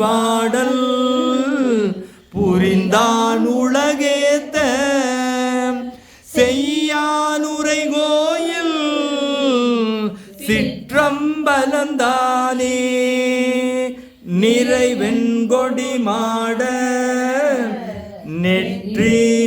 பாடல் புரிந்தான் உலகேத்த. செய்யானுரை கோயில் சிற்றம்பலந்தானே. நிறைவெண்கொடி மாட. நெற்றி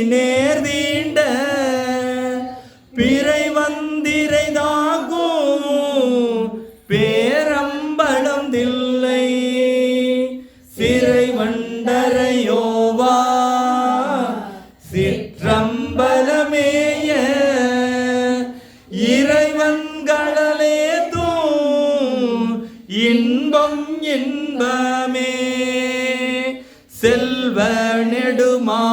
சிற்றம்பலமேய இறைவன்களே தூம். இன்பம் இன்பமே. செல்வ நெடுமாடும்.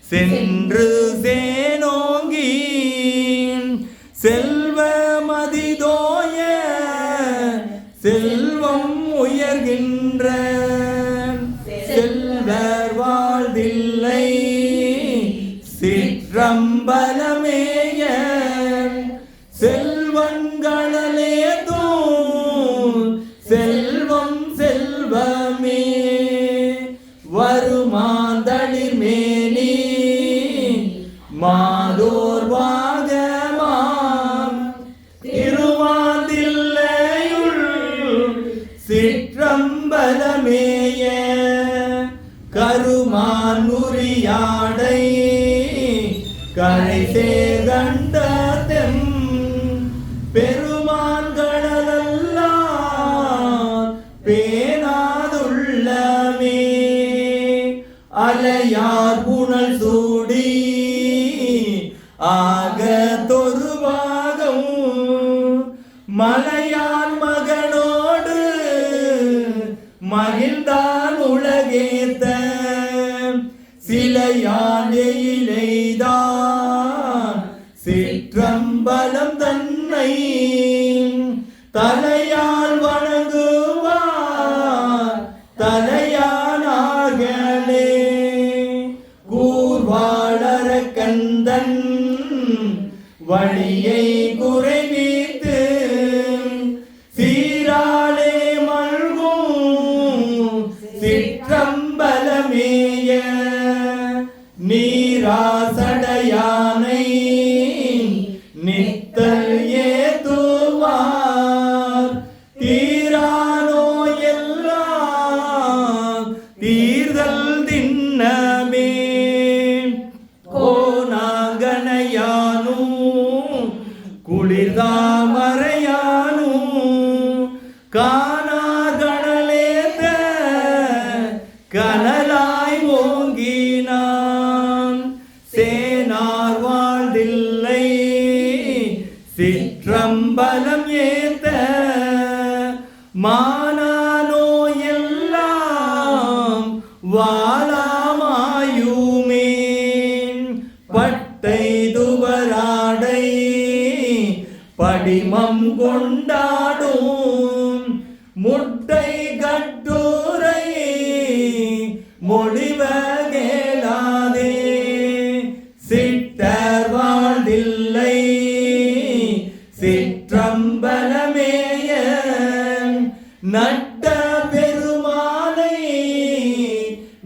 சென்று சேனோங்கி செல்வ மதிதோய செல்வம் உயர்கின்ற செல்வங்களே செல்வம் செல்வமே. வருமாந்தளிர் மேனி மாதோர் வாகமாம். திருமாதில்லையுள் சிற்றம்பலமேய கருமான் முறியாடை கரை சேர்கண்ட பெருமான்களெல்லாம் அலையார் புனல் சூடி ஆக தொருவாகம். மலையான் மகனோடு மகிழ்ந்தான் உலகேத்த. சிலையான் எயிலைதான் சிற்றம்பலம் தன்னை. தலையால் வழியை குறை குளிர்தாமரையானும் காணாகணலேத்த கனலாய் ஓங்கினான். சேனார் வாழ்தில்லை சிற்றம்பலம் ஏத்த மானானோ எல்லாம் வாழாமாயுமே பட்டை படிமம் கொண்டாடும் முட்டை கட்டுரை மொழிவகேளாதே. சிட்டர் வாழ்ந்தில்லை சிற்றம்பலமேய நட்ட பெருமானை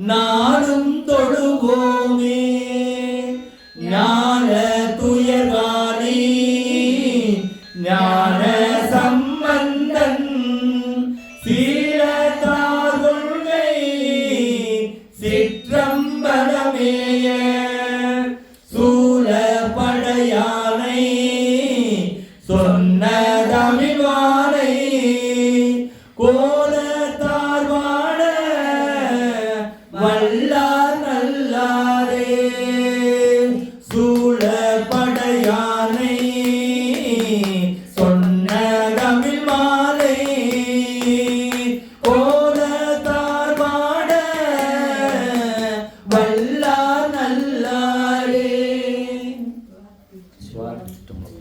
நாடும் தொழுவோம் ஞான சம்பந்தன் சீர தாருள்கை சிற்றம்பலமேய சூழ படையானை சொன்ன தமிழ்வானை கோ